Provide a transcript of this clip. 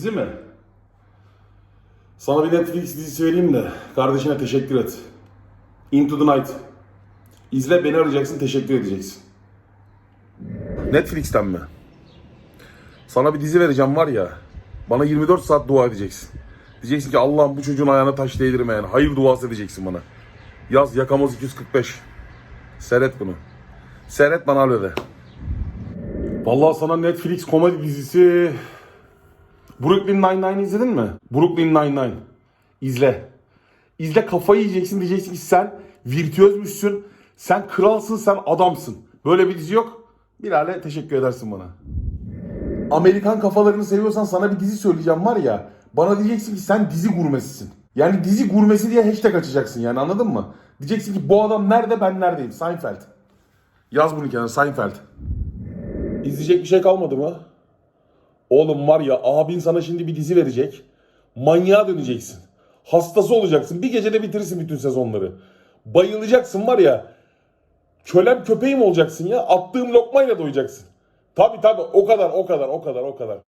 Dizi mi? Sana bir Netflix dizisi vereyim de kardeşine teşekkür et. Into the Night. İzle beni arayacaksın teşekkür edeceksin. Netflix'ten mi? Sana bir dizi vereceğim var ya. Bana 24 saat dua edeceksin. Diyeceksin ki Allah'ım bu çocuğun ayağına taş değdirmeyen hayır duası edeceksin bana. Yaz yakamoz 245. Seyret bunu. Seyret bana öde. Vallahi sana Netflix komedi dizisi Brooklyn Nine-Nine izledin mi? Brooklyn Nine-Nine. İzle. İzle kafayı yiyeceksin diyeceksin ki sen virtüözmüşsün. Sen kralsın sen adamsın. Böyle bir dizi yok. Bilal'e teşekkür edersin bana. Amerikan kafalarını seviyorsan sana bir dizi söyleyeceğim var ya. Bana diyeceksin ki sen dizi gurmesisin. Yani dizi gurmesi diye hashtag açacaksın yani anladın mı? Diyeceksin ki bu adam nerede ben neredeyim? Seinfeld. Yaz bunu kenara Seinfeld. İzleyecek bir şey kalmadı mı? Oğlum var ya abin sana şimdi bir dizi verecek. Manyağa döneceksin. Hastası olacaksın. Bir gecede bitirirsin bütün sezonları. Bayılacaksın var ya. Kölem köpeğim olacaksın ya. Attığım lokmayla doyacaksın. Tabi tabi o kadar o kadar o kadar o kadar.